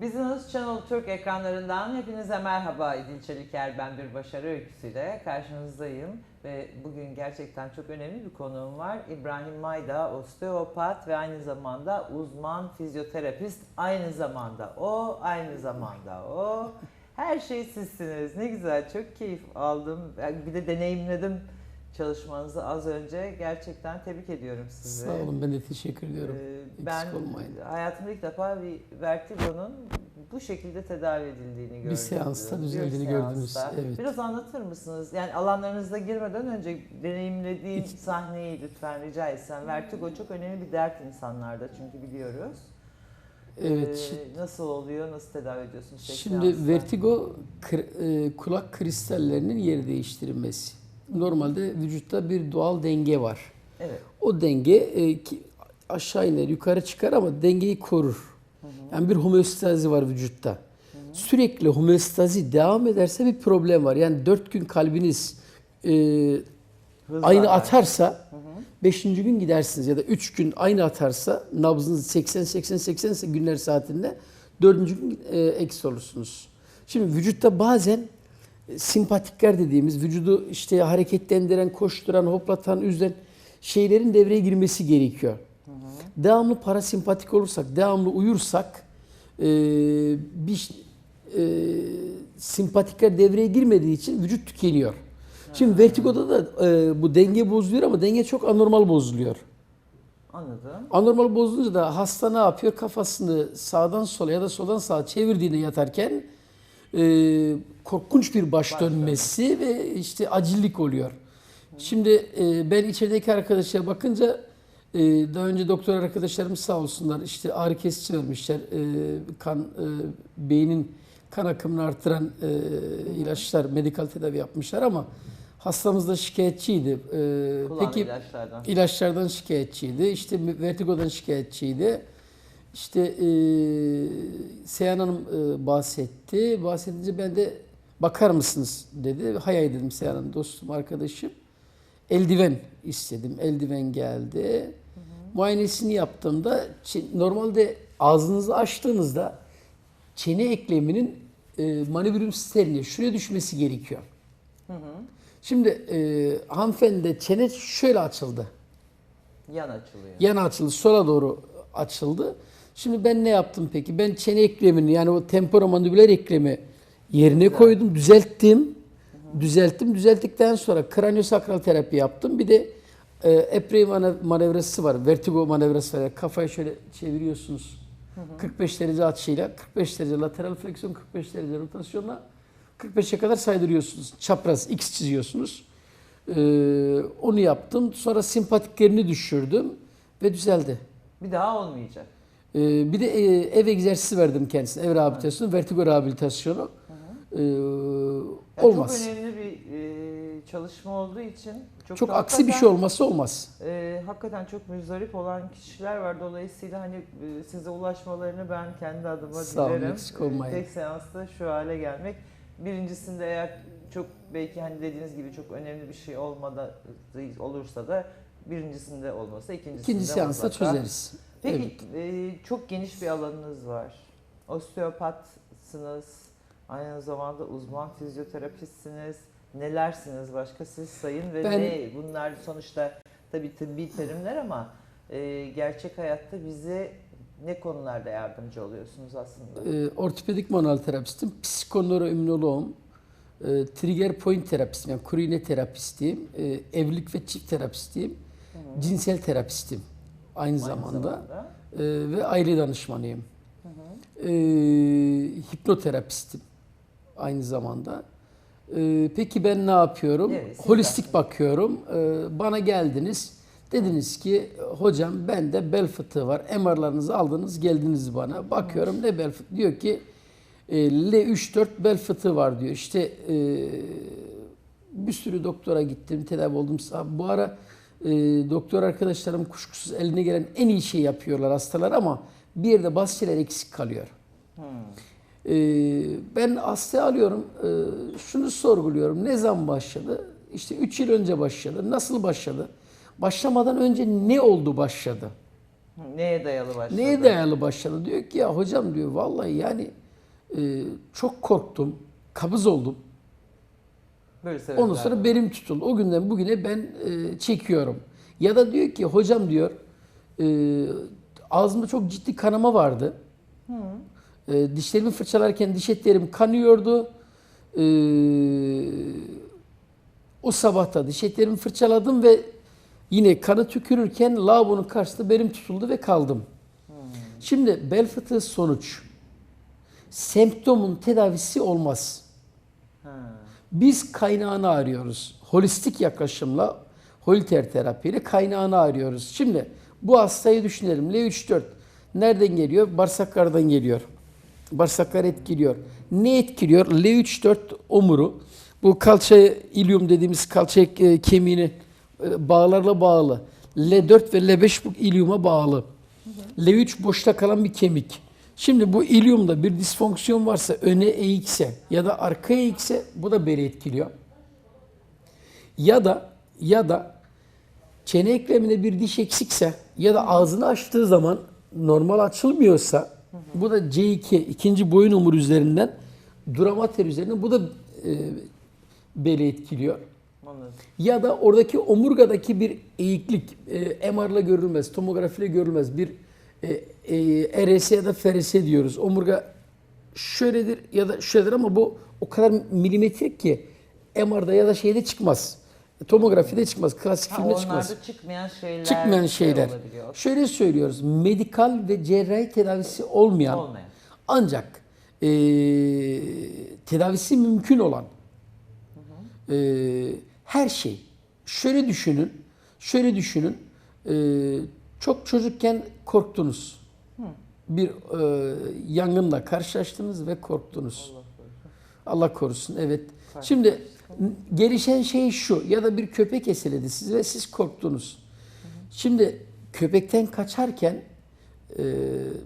Business Channel Türk ekranlarından hepinize merhaba. İdil Çeliker ben bir başarı öyküsüyle karşınızdayım. Ve bugün gerçekten çok önemli bir konuğum var. İbrahim Mayda, osteopat ve aynı zamanda uzman fizyoterapist. Aynı zamanda o, aynı zamanda o. Her şey sizsiniz. Ne güzel, çok keyif aldım. Bir de deneyimledim çalışmanızı az önce. Gerçekten tebrik ediyorum sizi. Sağ olun ben de teşekkür ediyorum. Ee, ben olmayın. hayatımda ilk defa bir vertigonun bu şekilde tedavi edildiğini seansta Bir düzeldiğini gördünüz, seansta. evet. Biraz anlatır mısınız? Yani alanlarınızda girmeden önce deneyimlediğin İki- sahneyi lütfen rica etsem. Vertigo çok önemli bir dert insanlarda çünkü biliyoruz. Evet. Ee, nasıl oluyor, nasıl tedavi ediyorsunuz? Şimdi seansta? vertigo e, kulak kristallerinin yer değiştirilmesi. Normalde vücutta bir doğal denge var. Evet. O denge e, aşağı iner, yukarı çıkar ama dengeyi korur. Yani bir homeostazi var vücutta. Sürekli homeostazi devam ederse bir problem var. Yani dört gün kalbiniz e, Hızla aynı var. atarsa 5. gün gidersiniz ya da 3 gün aynı atarsa nabzınız 80 80 80 günler saatinde 4. gün e, eksi olursunuz. Şimdi vücutta bazen e, simpatikler dediğimiz vücudu işte hareketlendiren, koşturan, hoplatan, üzen şeylerin devreye girmesi gerekiyor. Devamlı parasempatik olursak, devamlı uyursak e, bir e, simpatikler devreye girmediği için vücut tükeniyor. Şimdi vertigoda da e, bu denge bozuluyor ama denge çok anormal bozuluyor. Anladım. Anormal bozulunca da hasta ne yapıyor? Kafasını sağdan sola ya da soldan sağa çevirdiğinde yatarken e, korkunç bir baş, Baş dönmesi ve işte acillik oluyor. Şimdi e, ben içerideki arkadaşlara bakınca e, daha önce doktor arkadaşlarımız sağ olsunlar işte ağrı kesici vermişler. E, kan e, beynin kan akımını artıran e, ilaçlar, medikal tedavi yapmışlar ama hastamız da şikayetçiydi. E, Kullanılan peki ilaçlardan. ilaçlardan şikayetçiydi. İşte vertigodan şikayetçiydi. İşte e, Seyhan Hanım e, bahsetti. Bahsedince ben de bakar mısınız dedi. Hay dedim Seyhan Hanım dostum arkadaşım. Eldiven istedim. Eldiven geldi. Muayenesini yaptığımda normalde ağzınızı açtığınızda çene ekleminin e, manibülüm sterine şuraya düşmesi gerekiyor. Şimdi e, hanımefendi çene şöyle açıldı. Yan açılıyor. Yana açıldı, sola doğru açıldı. Şimdi ben ne yaptım peki? Ben çene eklemini yani o temporomandibüler eklemi yerine koydum, düzelttim. Düzelttim. Düzelttikten sonra kraniosakral terapi yaptım. Bir de e, Eprey mane- manevrası var. Vertigo manevrası var. Kafayı şöyle çeviriyorsunuz. 45 derece açıyla, 45 derece lateral fleksiyon, 45 derece rotasyonla 45'e kadar saydırıyorsunuz. Çapraz X çiziyorsunuz. Ee, onu yaptım. Sonra simpatiklerini düşürdüm ve düzeldi. Bir daha olmayacak. Ee, bir de e, ev egzersizi verdim kendisine. Ev rehabilitasyonu, vertigo rehabilitasyonu. Ee, Yani olmaz. Çok önemli çalışma olduğu için çok, Çok aksi bir şey olması olmaz. E, hakikaten çok müzdarip olan kişiler var. Dolayısıyla hani e, size ulaşmalarını ben kendi adıma Sağ olun, dilerim. eksik olmayın. Tek seansta şu hale gelmek. Birincisinde eğer çok belki hani dediğiniz gibi çok önemli bir şey olmadı olursa da birincisinde olmasa ikincisinde İkinci seansta mutlaka. çözeriz. Peki e, çok geniş bir alanınız var. Osteopatsınız, aynı zamanda uzman fizyoterapistsiniz. Nelersiniz başka siz sayın ve Ben- ne bunlar sonuçta tabii tıbbi terimler ama e, gerçek hayatta bize ne konularda yardımcı oluyorsunuz aslında? Ee, ortopedik manuel terapistim, psikoneuroimmünoloğum, e, trigger point terapistim, yani kuru iğne terapistiyim, e, evlilik ve çift terapistiyim, cinsel terapistim aynı, Aynı zamanda, zamanda. E, ve aile danışmanıyım. E, hipnoterapistim aynı zamanda. E, peki ben ne yapıyorum? Evet, Holistik bakıyorum. E, bana geldiniz. Dediniz ki hocam bende bel fıtığı var. MR'larınızı aldınız geldiniz bana. Bakıyorum ne bel fıtığı? Diyor ki e, L3-4 bel fıtığı var diyor. İşte e, bir sürü doktora gittim, tedavi oldum. Bu ara e, doktor arkadaşlarım kuşkusuz eline gelen en iyi şeyi yapıyorlar hastalar ama bir yerde bazı şeyler eksik kalıyor. E, ben hastayı alıyorum, e, şunu sorguluyorum. Ne zaman başladı? İşte 3 yıl önce başladı. Nasıl başladı? Başlamadan önce ne oldu başladı? Neye dayalı başladı? Neye dayalı başladı? Diyor ki ya hocam diyor vallahi yani e, çok korktum, kabız oldum. Böyle sebepler. Ondan sonra belim tutuldu. O günden bugüne ben e, çekiyorum. Ya da diyor ki hocam diyor e, ağzımda çok ciddi kanama vardı. E, dişlerimi fırçalarken diş etlerim kanıyordu. E, o sabahta diş etlerimi fırçaladım ve yine kanı tükürürken lavabonun karşısında belim tutuldu ve kaldım. Şimdi bel fıtığı sonuç. Semptomun tedavisi olmaz. Biz kaynağını arıyoruz. Holistik yaklaşımla, holiter terapiyle kaynağını arıyoruz. Şimdi bu hastayı düşünelim. L3-4 nereden geliyor? Bağırsaklardan geliyor. Bağırsaklar etkiliyor. Ne etkiliyor? L3-4 omuru. Bu kalça ilium dediğimiz kalça e, kemiğini e, bağlarla bağlı. L4 ve L5 bu iliuma bağlı. L3 boşta kalan bir kemik. Şimdi bu iliumda bir disfonksiyon varsa öne eğikse ya da arkaya eğikse bu da beli etkiliyor. Ya da ya da çene ekleminde bir diş eksikse ya da ağzını açtığı zaman normal açılmıyorsa bu da C2 ikinci boyun omuru üzerinden duramater üzerinden bu da e, beli etkiliyor. Anladım. Ya da oradaki omurgadaki bir eğiklik e, MR'la görülmez, tomografiyle görülmez. Bir e, e, RS ya da FRS diyoruz. Omurga şöyledir ya da şöyledir ama bu o kadar milimetrik ki MR'da ya da şeyde çıkmaz. Tomografide çıkmaz, klasik filmde çıkmaz. onlarda çıkmayan şeyler Çıkmayan şey şeyler. olabiliyor. Şöyle söylüyoruz, medikal ve cerrahi tedavisi olmayan, Olmayan. ancak e, tedavisi mümkün olan e, her şey. Şöyle düşünün, şöyle düşünün, e, çok çocukken korktunuz. Bir e, yangınla karşılaştınız ve korktunuz. Allah korusun, evet. Şimdi gelişen şey şu ya da bir köpek eseledi sizi ve siz korktunuz. Şimdi köpekten kaçarken e,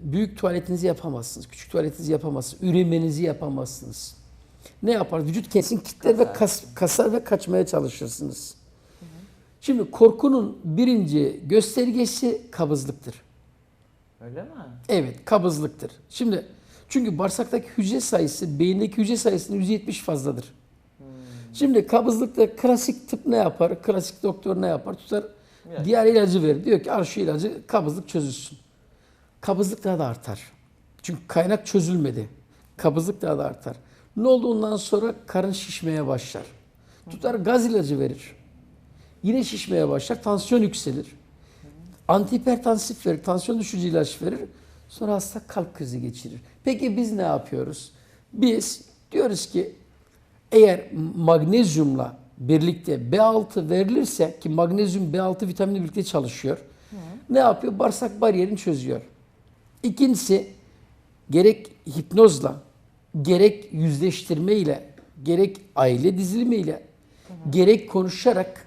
büyük tuvaletinizi yapamazsınız, küçük tuvaletinizi yapamazsınız, üremenizi yapamazsınız. Ne yapar? Vücut kesin kitler ve kas, kasar ve kaçmaya çalışırsınız. Şimdi korkunun birinci göstergesi kabızlıktır. Öyle mi? Evet, kabızlıktır. Şimdi çünkü bağırsaktaki hücre sayısı beyindeki hücre sayısının %70 fazladır. Şimdi kabızlıkta klasik tıp ne yapar? Klasik doktor ne yapar? Tutar İlaç. diğer ilacı verir. Diyor ki al şu ilacı kabızlık çözülsün. Kabızlık daha da artar. Çünkü kaynak çözülmedi. Kabızlık daha da artar. Ne oldu ondan sonra karın şişmeye başlar. Tutar gaz ilacı verir. Yine şişmeye başlar. Tansiyon yükselir. Antihipertansif verir, tansiyon düşürücü ilaç verir. Sonra hasta kalp krizi geçirir. Peki biz ne yapıyoruz? Biz diyoruz ki eğer magnezyumla birlikte B6 verilirse ki magnezyum B6 vitamini birlikte çalışıyor. Ne yapıyor? Bağırsak bariyerini çözüyor. İkincisi gerek hipnozla, gerek yüzleştirmeyle, gerek aile dizilimiyle, gerek konuşarak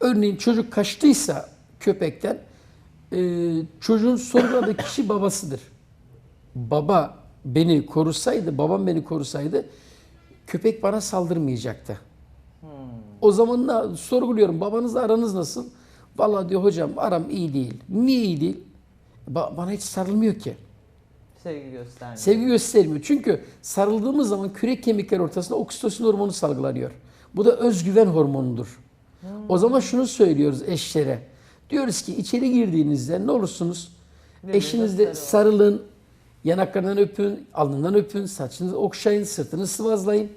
örneğin çocuk kaçtıysa köpekten e, çocuğun sorguladığı kişi babasıdır. Baba beni korusaydı, babam beni korusaydı köpek bana saldırmayacaktı. O zaman da sorguluyorum babanızla aranız nasıl? Vallahi diyor hocam aram iyi değil. Niye iyi değil? Ba- bana hiç sarılmıyor ki. Sevgi göstermiyor. Sevgi göstermiyor. Çünkü sarıldığımız zaman kürek kemikler ortasında oksitosin hormonu salgılanıyor. Bu da özgüven hormonudur. O zaman şunu söylüyoruz eşlere. Diyoruz ki içeri girdiğinizde ne olursunuz? Birbirinize Eşinizle sarılın. Yanaklarından öpün, alnından öpün, saçınızı okşayın, sırtını sıvazlayın.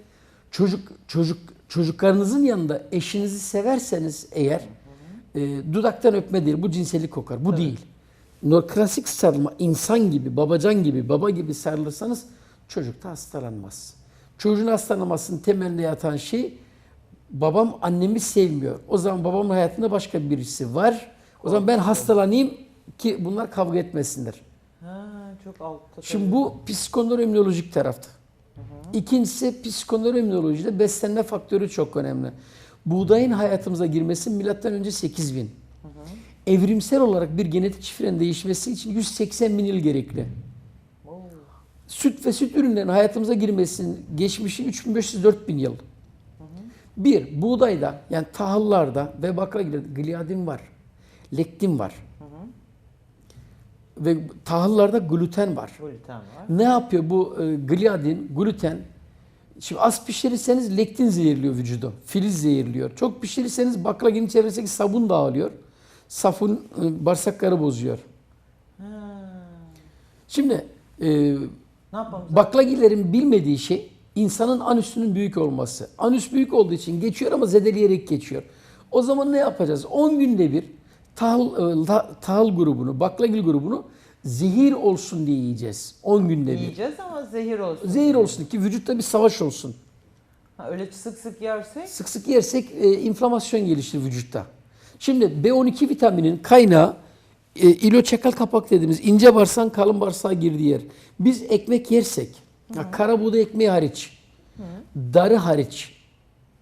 Çocuk çocuk çocuklarınızın yanında eşinizi severseniz eğer e, dudaktan öpme değil, bu cinsellik kokar. Bu değil. No, klasik sarılma, insan gibi, babacan gibi, baba gibi sarılırsanız çocuk da hastalanmaz. Çocuğun hastalanmasının temelinde yatan şey babam annemi sevmiyor. O zaman babamın hayatında başka birisi var. O zaman ben hastalanayım ki bunlar kavga etmesinler. Ha, çok altta. Şimdi bu psikoneuroimmünolojik tarafta. İkincisi psikoneuroimmünolojide beslenme faktörü çok önemli. Buğdayın hayatımıza girmesi milattan önce 8000. Evrimsel olarak bir genetik şifrenin değişmesi için 180 bin yıl gerekli. Süt ve süt ürünlerinin hayatımıza girmesinin geçmişi 3500-4000 yıl. Bir, buğdayda yani tahıllarda ve baklagilerde gliadin var, lektin var. Ve tahıllarda gluten var. Gluten var. Ne yapıyor bu e, gliadin, gluten? Şimdi az pişirirseniz lektin zehirliyor vücudu. Filiz zehirliyor. Çok pişirirseniz baklagilin çevresindeki sabun dağılıyor. Safun e, bağırsakları bozuyor. Ha. Şimdi e, baklagillerin bilmediği şey insanın anüsünün büyük olması. Anüs büyük olduğu için geçiyor ama zedeleyerek geçiyor. O zaman ne yapacağız? 10 günde bir tahıl, e, ta- tahıl grubunu, baklagil grubunu zehir olsun diye yiyeceğiz. 10 günde bir. Yiyeceğiz ama zehir olsun. Zehir olsun ki vücutta bir savaş olsun. Ha, öyle sık sık yersek Sık sık yersek e, inflamasyon gelişir vücutta. Şimdi B12 vitaminin kaynağı e, ilo çakal kapak dediğimiz ince bağırsağın kalın bağırsağa girdiği yer. Biz ekmek yersek, ya kara buğday ekmeği hariç, darı hariç,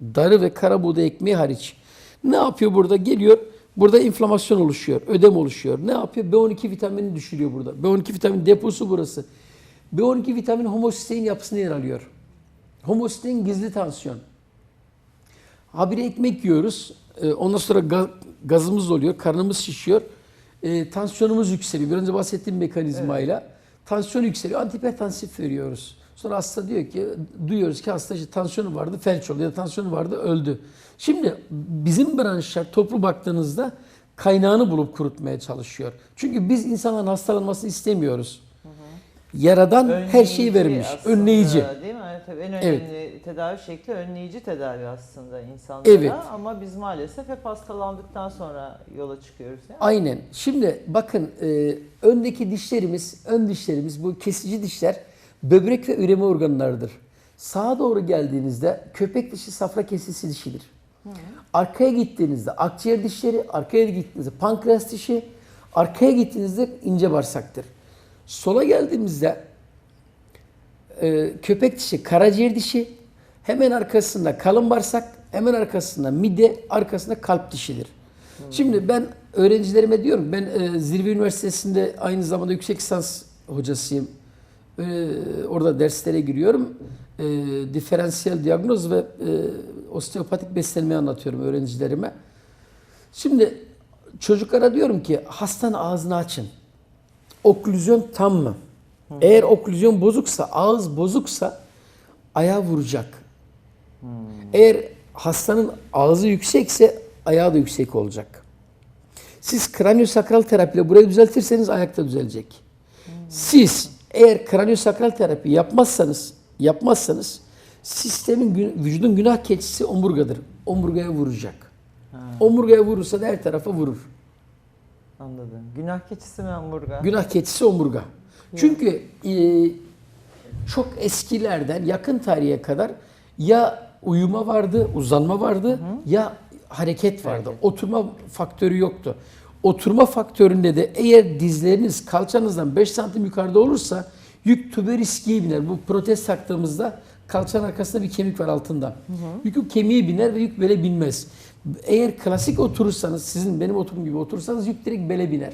darı ve kara buğday ekmeği hariç ne yapıyor burada? Geliyor, burada inflamasyon oluşuyor, ödem oluşuyor. Ne yapıyor? B12 vitamini düşürüyor burada. B12 vitamin deposu burası. B12 vitamin homosistein yapısını yer alıyor. Homosistein gizli tansiyon. Habire ekmek yiyoruz. Ee, ondan sonra ga- gazımız oluyor, karnımız şişiyor. Ee, tansiyonumuz yükseliyor. Bir önce bahsettiğim mekanizmayla. Tansiyon yükseliyor. Antihipertansif veriyoruz. Sonra hasta diyor ki, duyuyoruz ki hasta işte tansiyonu vardı, felç oldu ya tansiyonu vardı, öldü. Şimdi bizim branşlar toplu baktığınızda kaynağını bulup kurutmaya çalışıyor. Çünkü biz insanların hastalanmasını istemiyoruz. Yaradan her şeyi Önleyici vermiş. aslında, Önleyici. Değil mi? Evet, tabii en Evet. önemli tedavi şekli önleyici tedavi aslında insanlara. Evet. Ama biz maalesef hep hastalandıktan sonra yola çıkıyoruz. Değil mi? Aynen. Şimdi bakın e, öndeki dişlerimiz, ön dişlerimiz bu kesici dişler böbrek ve üreme organlarıdır. Sağa doğru geldiğinizde köpek dişi safra kesesi dişidir. Arkaya gittiğinizde akciğer dişleri, arkaya gittiğinizde pankreas dişi, arkaya gittiğinizde ince bağırsaktır. Sola geldiğimizde e, köpek dişi, karaciğer dişi, hemen arkasında kalın bağırsak, hemen arkasında mide, arkasında kalp dişidir. Şimdi ben öğrencilerime diyorum, ben e, Zirve Üniversitesi'nde aynı zamanda yüksek lisans hocasıyım. E, orada derslere giriyorum. E, diferansiyel diyagnoz ve e, osteopatik beslenmeyi anlatıyorum öğrencilerime. Şimdi çocuklara diyorum ki hastanın ağzını açın. Oklüzyon tam mı? Eğer oklüzyon bozuksa, ağız bozuksa ayağı vuracak. Eğer hastanın ağzı yüksekse ayağı da yüksek olacak. Siz kraniosakral terapiyle burayı düzeltirseniz ayakta düzelecek. Siz eğer kraniosakral terapi yapmazsanız, yapmazsanız sistemin vücudun günah keçisi omurgadır. Omurgaya vuracak. Omurgaya vurursa da her tarafa vurur. Anladım. Günah keçisi mi hamburger? Günah keçisi omurga. Çünkü e, çok eskilerden yakın tarihe kadar ya uyuma vardı, uzanma vardı ya hareket vardı. Hareket. Oturma faktörü yoktu. Oturma faktöründe de eğer dizleriniz kalçanızdan 5 santim yukarıda olursa yük tüberiskiye biner. Bu protez taktığımızda kalçanın arkasında bir kemik var altında. Yük kemiğe biner ve yük bele binmez. Eğer klasik oturursanız, sizin benim oturum gibi oturursanız yük direkt bele biner.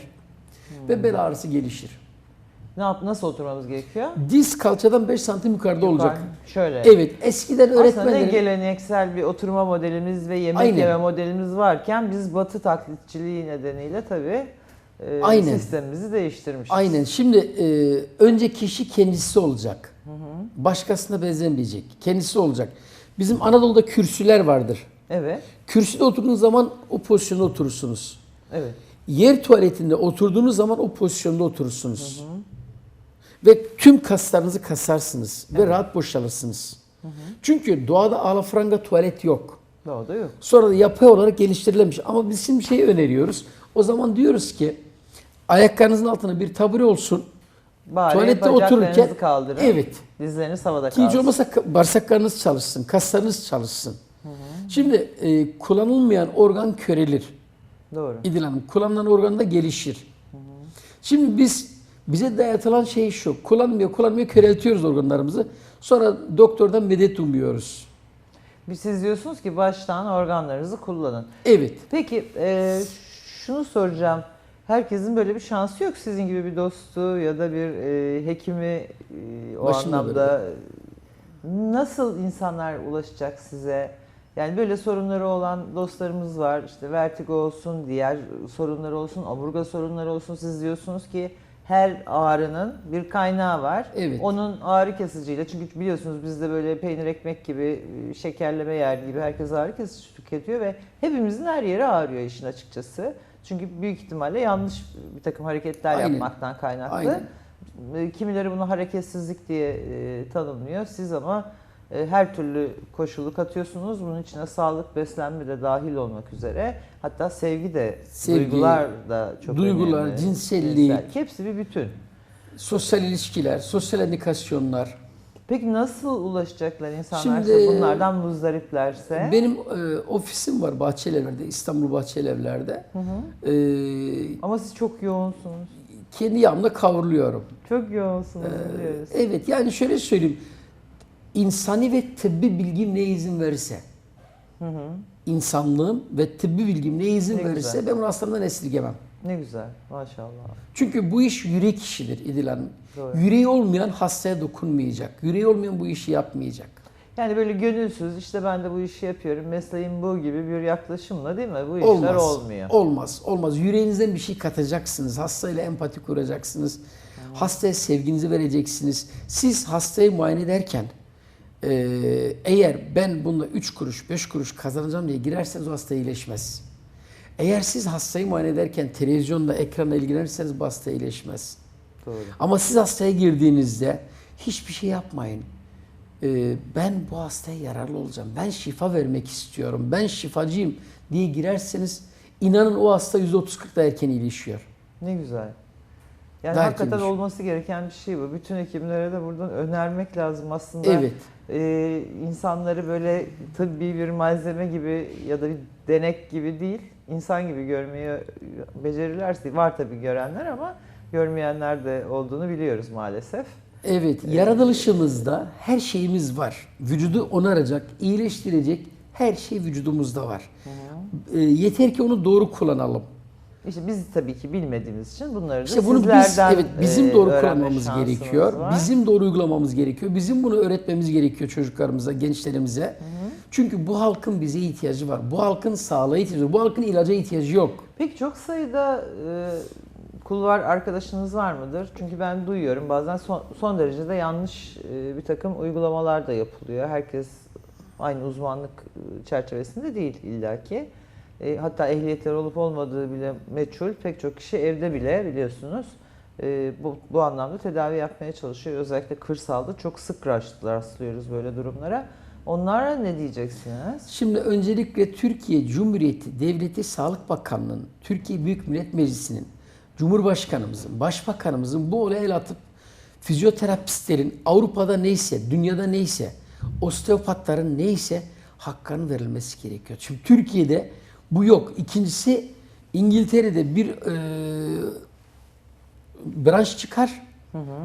Ve bel ağrısı gelişir. Ne yap nasıl oturmamız gerekiyor? Diz kalçadan 5 santim yukarıda olacak. Yukarı- Şöyle. Evet, eskiden Aslında öğretmenlerin... geleneksel bir oturma modelimiz ve yemek Aynen. yeme modelimiz varken biz batı taklitçiliği nedeniyle tabii e, Aynen. sistemimizi değiştirmişiz. Aynen. Şimdi e, önce kişi kendisi olacak. Başkasına benzemeyecek. Kendisi olacak. Bizim Anadolu'da kürsüler vardır. Evet. Kürsüde oturduğunuz zaman o pozisyonda oturursunuz. Evet. Yer tuvaletinde oturduğunuz zaman o pozisyonda oturursunuz. Ve tüm kaslarınızı kasarsınız ve rahat boşalırsınız. Çünkü doğada alafranga tuvalet yok. Doğru yok. Sonra da yapay olarak geliştirilemiş. Ama biz şimdi şey öneriyoruz. O zaman diyoruz ki ayaklarınızın altına bir tabure olsun. Bari Tuvalette otururken kaldırın. evet. Dizleriniz havada kalsın. hiç olmazsa ka- bağırsaklarınız çalışsın, kaslarınız çalışsın. Şimdi e, kullanılmayan organ körelir. Doğru. İdil Hanım. Kullanılan organ da gelişir. Şimdi biz bize dayatılan şey şu. Kullanmıyor, kullanmıyor, köreltiyoruz organlarımızı. Sonra doktordan medet umuyoruz. Siz diyorsunuz ki baştan organlarınızı kullanın. Evet. Peki e, şunu soracağım. Herkesin böyle bir şansı yok. Sizin gibi bir dostu ya da bir e, hekimi e, o Başında anlamda nasıl insanlar ulaşacak size? Yani böyle sorunları olan dostlarımız var. İşte vertigo olsun, diğer sorunları olsun, omurga sorunları olsun. Siz diyorsunuz ki her ağrının bir kaynağı var. Evet. Onun ağrı kesiciyle çünkü biliyorsunuz bizde böyle peynir ekmek gibi e, şekerleme yer gibi herkes ağrı kesici tüketiyor ve hepimizin her yeri ağrıyor işin açıkçası. Çünkü büyük ihtimalle yanlış bir takım hareketler Aynen. yapmaktan kaynaklı. Aynen. E, Kimileri bunu hareketsizlik diye e, tanımlıyor. Siz ama her türlü koşulu katıyorsunuz. Bunun içine sağlık, beslenme de dahil olmak üzere. Hatta sevgi de, Sevgi, duygular da çok duygular, önemli. cinsellik. Cinsel. Hepsi bir bütün. Sosyal ilişkiler, sosyal endikasyonlar. Peki nasıl ulaşacaklar insanlar Şimdi- bunlardan muzdariplerse? Benim e, ofisim var Bahçelievler'de, İstanbul Bahçelievler'de. Hı hı. E, Ama siz çok yoğunsunuz. kendi yağımda kavruluyorum. Çok yoğunsunuz Ee, biliyoruz. Evet yani şöyle söyleyeyim. İnsani ve tıbbi bilgim ne izin verirse, Hı hı. insanlığım ve tıbbi bilgim ne izin Ne verirse güzel. ben bunu hastalarından esirgemem. Ne güzel maşallah. Çünkü bu iş yürek işidir İdil Hanım. Doğru. Yüreği olmayan hastaya dokunmayacak. Yüreği olmayan bu işi yapmayacak. Yani böyle gönülsüz işte ben de bu işi yapıyorum mesleğim bu gibi bir yaklaşımla değil mi? Bu işler Olmaz. olmuyor. Olmaz. Olmaz. Yüreğinizden bir şey katacaksınız. Hastayla empati kuracaksınız. Hastaya sevginizi vereceksiniz. Siz hastayı muayene ederken e, eğer ben bununla 3 kuruş 5 kuruş kazanacağım diye girerseniz o hasta iyileşmez. Eğer siz hastayı muayene ederken televizyonda ekranla ilgilenirseniz bu hasta iyileşmez. Doğru. Ama siz hastaya girdiğinizde hiçbir şey yapmayın. Ee, ben bu hastaya yararlı olacağım. Ben şifa vermek istiyorum. Ben şifacıyım diye girerseniz inanın o hasta %30-40 da erken iyileşiyor. Ne güzel. Yani Daha hakikaten olması gereken bir şey bu. Bütün hekimlere de buradan önermek lazım aslında. Evet. Ee, insanları böyle tıbbi bir malzeme gibi ya da bir denek gibi değil, insan gibi görmeyi becerirlerse var tabii görenler ama görmeyenler de olduğunu biliyoruz maalesef. Evet, yaratılışımızda her şeyimiz var. Vücudu onaracak, iyileştirecek her şey vücudumuzda var. Ee, yeter ki onu doğru kullanalım. İşte biz tabii ki bilmediğimiz için bunları da İşte bunu biz evet bizim e, doğru öğrenme kullanmamız gerekiyor. var. Bizim doğru uygulamamız gerekiyor. Bizim bunu öğretmemiz gerekiyor çocuklarımıza, gençlerimize. Çünkü bu halkın bize ihtiyacı var. Bu halkın sağlığa ihtiyacı var. Bu halkın ilaca ihtiyacı yok. Peki çok sayıda e, kulvar arkadaşınız var mıdır? Çünkü ben duyuyorum bazen son, son derece de yanlış e, bir takım uygulamalar da yapılıyor. Herkes aynı uzmanlık e, çerçevesinde değil illaki. E, hatta ehliyetler olup olmadığı bile meçhul. Pek çok kişi evde bile biliyorsunuz e, bu, bu anlamda tedavi yapmaya çalışıyor. Özellikle kırsalda çok sık rast- rastlıyoruz böyle durumlara. Onlara ne diyeceksiniz? Şimdi öncelikle Türkiye Cumhuriyeti Devleti Sağlık Bakanlığı'nın, Türkiye Büyük Millet Meclisi'nin, Cumhurbaşkanımızın, Başbakanımızın bu olaya el atıp fizyoterapistlerin Avrupa'da neyse, dünyada neyse, osteopatların neyse hakkının verilmesi gerekiyor. Çünkü Türkiye'de bu yok. İkincisi İngiltere'de bir e, branş çıkar,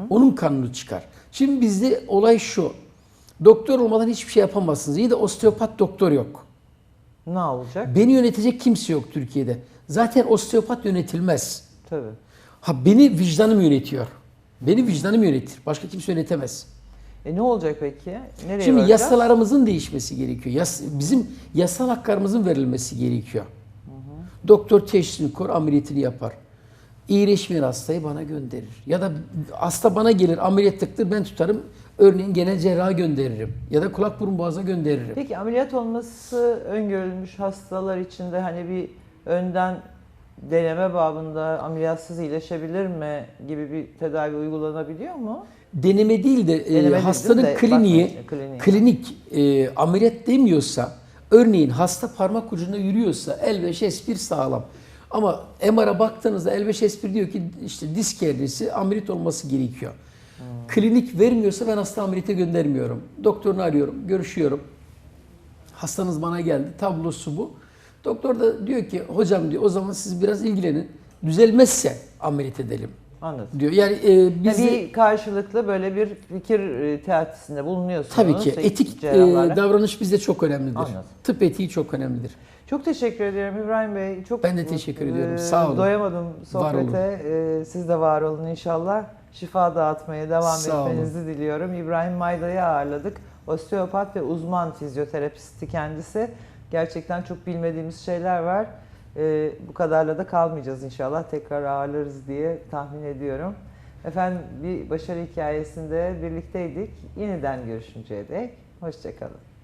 onun kanunu çıkar. Şimdi bizde olay şu. Doktor olmadan hiçbir şey yapamazsınız. İyi de osteopat doktor yok. Ne olacak? Beni yönetecek kimse yok Türkiye'de. Zaten osteopat yönetilmez. Tabii. Ha beni vicdanım yönetiyor. Beni vicdanım yönetir. Başka kimse yönetemez. E ne olacak peki? Nereye Şimdi varacağız? yasalarımızın değişmesi gerekiyor. Yas, bizim yasal haklarımızın verilmesi gerekiyor. Doktor teşhisini kor, ameliyatını yapar. İyileşmeyen hastayı bana gönderir. Ya da hasta bana gelir, ameliyatlıktır ben tutarım. Örneğin genel cerraha gönderirim. Ya da kulak burun boğaza gönderirim. Peki ameliyat olması öngörülmüş hastalar için de hani bir önden deneme babında ameliyatsız iyileşebilir mi gibi bir tedavi uygulanabiliyor mu? Deneme değil de e, Deneme hastanın de kliniği, klinik e, ameliyat demiyorsa, örneğin hasta parmak ucunda yürüyorsa L5 S1 sağlam. Ama MR'a baktığınızda L5 S1 diyor ki işte disk eğrisi ameliyat olması gerekiyor. Hmm. Klinik vermiyorsa ben hasta ameliyata göndermiyorum. Doktorunu arıyorum, görüşüyorum. Hastanız bana geldi, tablosu bu. Doktor da diyor ki hocam diyor o zaman siz biraz ilgilenin. Düzelmezse ameliyat edelim Anladım. diyor. Yani e, biz Ya bir karşılıklı böyle bir fikir e, teatisinde bulunuyorsunuz. Tabii ki etik e, davranış bizde çok önemlidir. Anladım. Tıp etiği çok önemlidir. Çok teşekkür ediyorum İbrahim Bey. Çok Ben de teşekkür e, ediyorum. Sağ olun. Doyamadım sohbete. E, Siz de var olun inşallah. Şifa dağıtmaya devam Sağ olun. etmenizi diliyorum. İbrahim Mayda'yı ağırladık. Osteopat ve uzman fizyoterapisti kendisi. Gerçekten çok bilmediğimiz şeyler var. E, bu kadarla da kalmayacağız inşallah. Tekrar ağırlarız diye tahmin ediyorum. Efendim bir başarı hikayesinde birlikteydik. Yeniden görüşünceye dek hoşçakalın.